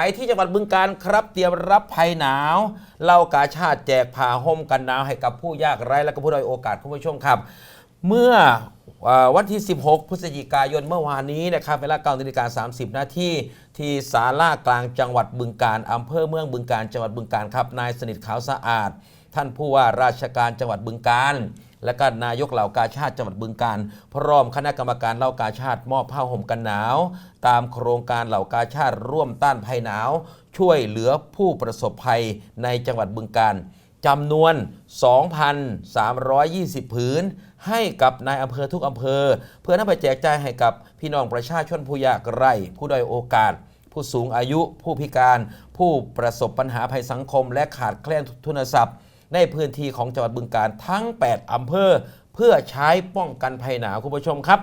ไปที่จังหวัดบึงการครับเตรียมรับภัยหนาวเล่ากาชาติแจกผ้าห่มกันหนาวให้กับผู้ยากไร้และก็ผู้ด้อยโอกาสคุณผู้ชมครับ เมื่อเอ่อวันที่ 16 พฤศจิกายนเมื่อวานนี้นะครับเวลา9นาฬิกา30 นาทีที่ศาลากลางจังหวัดบึงการอำเภอเมืองบึงการจังหวัดบึงการครับนายสนิทขาวสะอาด ท่านผู้ว่าราชการจังหวัดบึงการ และก็นายกเหล่ากาชาติจังหวัดบึงการ พร้อมคณะกรรมการเหล่ากาชาติมอบผ้าห่มกันหนาว ตามโครงการเหล่ากาชาติร่วมต้านภัยหนาว ช่วยเหลือผู้ประสบภัยในจังหวัดบึงการจำนวน 2,320 ผืน ให้กับนายอำเภอทุกอำเภอ เพื่อนำไปแจกจ่ายให้กับพี่น้องประชาชนผู้ยากไร้ผู้ด้อยโอกาส ผู้สูงอายุ ผู้พิการ ผู้ประสบปัญหาภัยสังคม และขาดแคลนทุนทรัพย์ ในพื้นที่ของจังหวัดบึงการทั้ง 8 อำเภอ เพื่อใช้ป้องกันภัยหนาวคุณผู้ชมครับ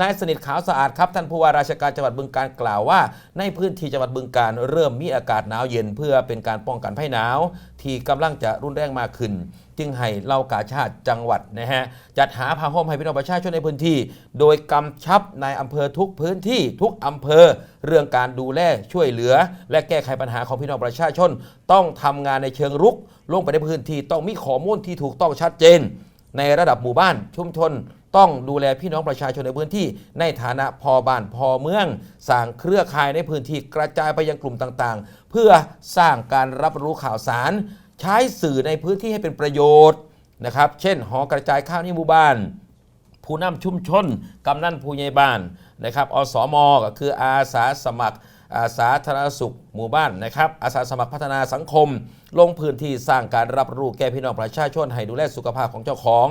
นายสนิทขาวสะอาดครับท่านผู้ว่าราชการจังหวัดบึงการกล่าวว่า ในพื้นที่จังหวัดบึงการเริ่มมีอากาศหนาวเย็นเพื่อเป็นการป้องกันภัยหนาว ที่กำลังจะรุนแรงมากขึ้น จึงให้เหล่ากาชาติจังหวัดนะฮะจัดหาผ้าห่มให้พี่น้องประชาชนในพื้นที่ โดยกำชับในายอำเภอทุกพื้นที่ทุกอำเภอ เรื่องการดูแลช่วยเหลือ และแก้ไขปัญหาของพี่น้องประชาชน ต้องทำงานในเชิงรุก ลงไปในพื้นที่ต้องมีข้อมูลที่ถูกต้องชัดเจน ในระดับหมู่บ้านชุมชนต้องดูแลพี่น้องประชาชนในพื้นที่ ในฐานะพอบ้านพอเมือง สร้างเครือข่ายในพื้นที่กระจายไปยังกลุ่มต่างๆ เพื่อสร้างการรับรู้ข่าวสาร ใช้สื่อในพื้นที่ให้เป็นประโยชน์นะครับ เช่น หอกระจายข้าวในหมู่บ้าน ผู้นำชุมชนกำนันผู้ใหญ่บ้านนะครับอสมก็คืออาสาสมัคร สาธารณสุขหมู่บ้านนะครับอาสาสมัครพัฒนาสังคม ลงพื้นที่สร้างการรับรู้แก่พี่น้องประชาชนให้ดูแลสุขภาพของเจ้าของ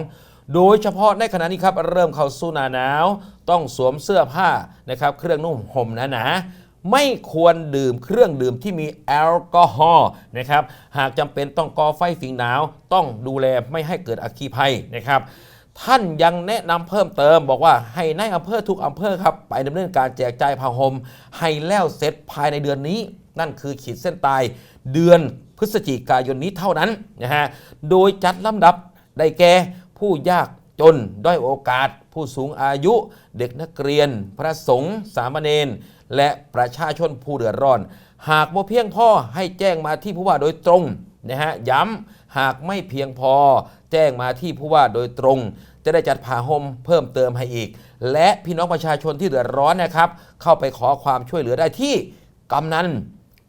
โดยเฉพาะในขณะนี้ครับเริ่มเข้าสู่หนาหนาว ต้องสวมเสื้อผ้านะครับเครื่องนุ่งห่มหนาๆไม่ควรดื่มเครื่องดื่มที่มีแอลกอฮอล์นะครับหากจำเป็นต้องก่อไฟฝิงหนาว ต้องดูแลไม่ให้เกิดอัคคีภัยนะครับ ท่านยังแนะนำเพิ่มเติม บอกว่าให้ในายอำเภอทุกอำเภอครับ ไปดำเนินการแจกจ่ายผ้าห่มให้แล้วเสร็จภายในเดือนนี้ นั่นคือขีดเส้นตายเดือนพฤศจิกายนนี้เท่านั้นนะฮะโดยจัดลำดับได้แก่ผู้ยากจนด้อยโอกาส ผู้สูงอายุ เด็กนักเรียน พระสงฆ์สามเณรและประชาชนผู้เดือดร้อน หากว่าเพียงพ่อให้แจ้งมาที่ผู้ว่าโดยตรงนะฮะย้ำหากไม่เพียงพอแจ้งมาที่ผู้ว่าโดยตรง จะได้จัดผ้าห่มเพิ่มเติมให้อีก และพี่น้องประชาชนที่เดือดร้อนนะครับ เข้าไปขอความช่วยเหลือได้ที่กำนัน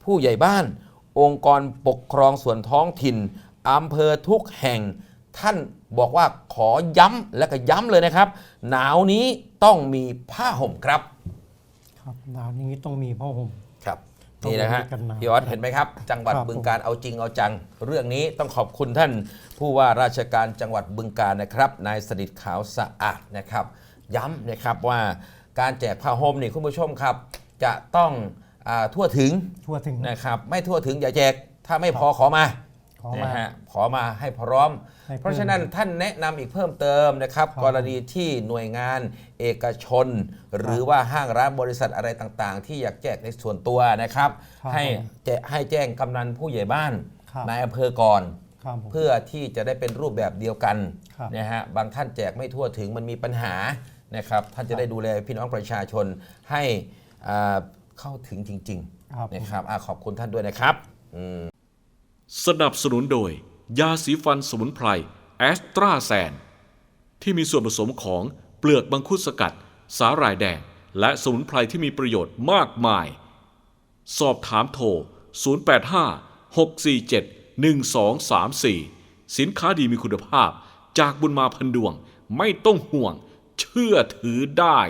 ผู้ใหญ่บ้าน องค์กรปกครองส่วนท้องถิ่นอำเภอทุกแห่ง ท่านบอกว่าขอย้ำและก็ย้ำเลยนะครับ หนาวนี้ต้องมีผ้าห่มครับ ครับหนาวนี้ต้องมีผ้าห่มครับต้อง นี่นะฮะมีกันหนาวพี่ออสเห็นไหมครับ จังหวัดครับบึงการเอาจริงเอาจัง เรื่องนี้ต้องขอบคุณท่าน ผู้ว่าราชการจังหวัดบึงการนะครับนายสนิทขาวสะอาดนะครับ ย้ำนะครับว่าการแจกผ้าห่มนี่คุณผู้ชมครับ จะต้องอาทั่วถึงทั่วถึงนะครับ ไม่ทั่วถึงอย่าแจกถ้าไม่พอขอมา ขอมานะฮะขอมาให้พร้อม ให้เพิ่ม เพราะฉะนั้นท่านแนะนำอีกเพิ่มเติมนะครับครับ กรณีที่หน่วยงานเอกชน หรือว่าห้างร้านบริษัทอะไรต่างๆ ที่อยากแจกในส่วนตัวนะครับ ครับให้แจให้แจ้งกำนันผู้ใหญ่บ้านครับ นายอำเภอก่อน ครับผม เพื่อที่จะได้เป็นรูปแบบเดียวกันครับนะฮะบางท่านแจกไม่ทั่วถึงมันมีปัญหานะครับท่านจะได้ดูแลพี่น้องประชาชนให้อ่าเข้าถึงจริงครับ ๆนะครับอะขอบคุณท่านด้วยนะครับอืม สนับสนุนโดย ยาสีฟันสมุนไพรแอสตราแซน ที่มีส่วนผสมของเปลือกบังคุดสกัด สาหร่ายแดง และสมุนไพรที่มีประโยชน์มากมาย สอบถามโทร 085 647 1234 สินค้าดีมีคุณภาพ จากบุญมาพันดวง ไม่ต้องห่วง เชื่อถือได้